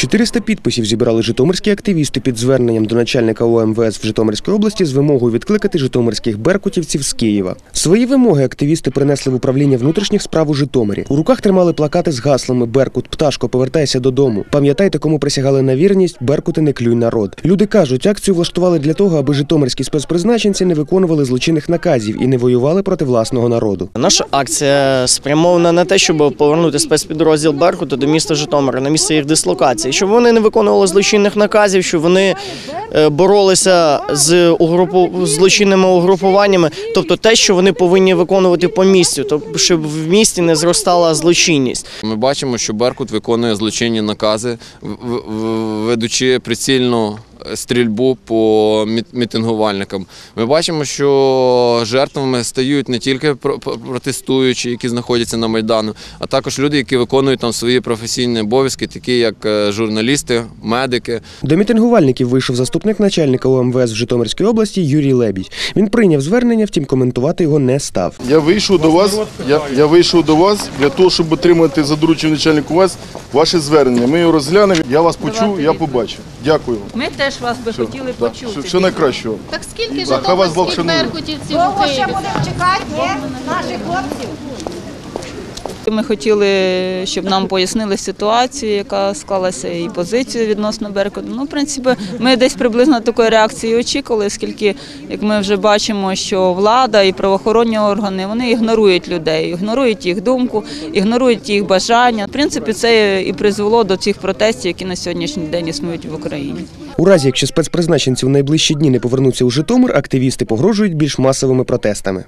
400 підписів зібрали житомирські активісти під зверненням до начальника ОМВС в Житомирській області з вимогою відкликати житомирських беркутівців з Києва. Свої вимоги активісти принесли в управління внутрішніх справ у Житомирі. У руках тримали плакати з гаслами Беркут, пташко, повертайся додому. Пам'ятайте, кому присягали на вірність, Беркути не клюй народ. Люди кажуть, акцію влаштували для того, аби житомирські спецпризначенці не виконували злочинних наказів і не воювали проти власного народу. Наша акція спрямована на те, щоб повернути спецпідрозділ Беркута до міста Житомира, на місце їх дислокації, щоб вони не виконували злочинних наказів, щоб вони е, боролися з угрупу... злочинними угрупуваннями, тобто те, що вони повинні виконувати по місцю, тобто щоб в місті не зростала злочинність. Ми бачимо, що Беркут виконує злочинні накази, ведучи прицільну е, стрільбу по мітингувальникам. Ми бачимо, що жертвами стають не тільки про- про- протестуючі, які знаходяться на Майдану, а також люди, які виконують там свої професійні обов'язки, такі як е, журналісти, медики. До мітингувальників вийшов заступник начальника ОМВС в Житомирській області Юрій Лебідь. Він прийняв звернення, втім коментувати його не став. Я вийшов до вас. Я, я вийшов до вас для того, щоб отримати за дорученням начальнику вас ваше звернення. Ми його розглянемо. Я вас почув, я побачив. Дякую. Ми теж вас би хотіли да. почути. все, все найкращого. Так скільки Да, хай вас Бог житомирських шанує. беркутівців у Довго ще Києві? будемо чекати, ні? Наших хлопців. Ми хотіли, щоб нам пояснили ситуацію, яка склалася, і позицію відносно Беркуту. Ну, в принципі, ми десь приблизно такої реакції очікували, оскільки, як ми вже бачимо, що влада і правоохоронні органи вони ігнорують людей, ігнорують їх думку, ігнорують їх бажання. В принципі, це і призвело до цих протестів, які на сьогоднішній день існують в Україні. У разі, якщо спецпризначенці в найближчі дні не повернуться у Житомир, активісти погрожують більш масовими протестами.